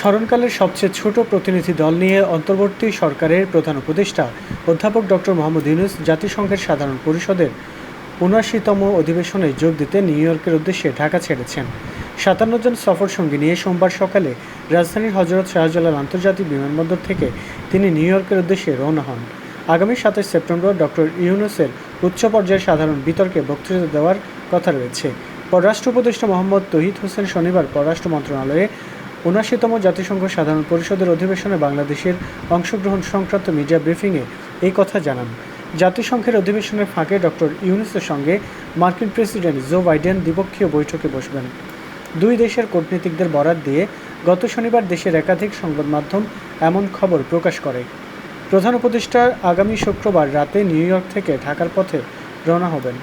স্মরণকালের সবচেয়ে ছোট প্রতিনিধি দল নিয়ে অন্তর্বর্তী সরকারের প্রধান উপদেষ্টা অধ্যাপক ডক্টর মোহাম্মদ ইউনুস জাতিসংঘের সাধারণ পরিষদের উনআশিতম অধিবেশনে যোগ দিতে নিউ ইয়র্কের উদ্দেশ্যে ঢাকা ছেড়েছেন। সাতান্ন জন সফর সঙ্গী নিয়ে সোমবার সকালে রাজধানীর হজরত শাহজালাল আন্তর্জাতিক বিমানবন্দর থেকে তিনি নিউ ইয়র্কের উদ্দেশ্যে রওনা হন। আগামী সাতাশ সেপ্টেম্বর ডক্টর ইউনুসের উচ্চ পর্যায়ের সাধারণ বিতর্কে বক্তৃতা দেওয়ার কথা রয়েছে। পররাষ্ট্র উপদেষ্টা মোহাম্মদ তহিদ হোসেন শনিবার পররাষ্ট্র মন্ত্রণালয়ে উনআশিতম জাতিসংঘ সাধারণ পরিষদের অধিবেশনে বাংলাদেশের অংশগ্রহণ সংক্রান্ত মিডিয়া ব্রিফিংয়ে এই কথা জানান। জাতিসংঘের অধিবেশনের ফাঁকে ডক্টর ইউনিসের সঙ্গে মার্কিন প্রেসিডেন্ট জো বাইডেন দ্বিপক্ষীয় বৈঠকে বসবেন। দুই দেশের কূটনীতিকদের বরাত দিয়ে গত শনিবার দেশের একাধিক সংবাদ মাধ্যম এমন খবর প্রকাশ করে। প্রধান উপদেষ্টা আগামী শুক্রবার রাতে নিউ ইয়র্ক থেকে ঢাকার পথে রওনা হবেন।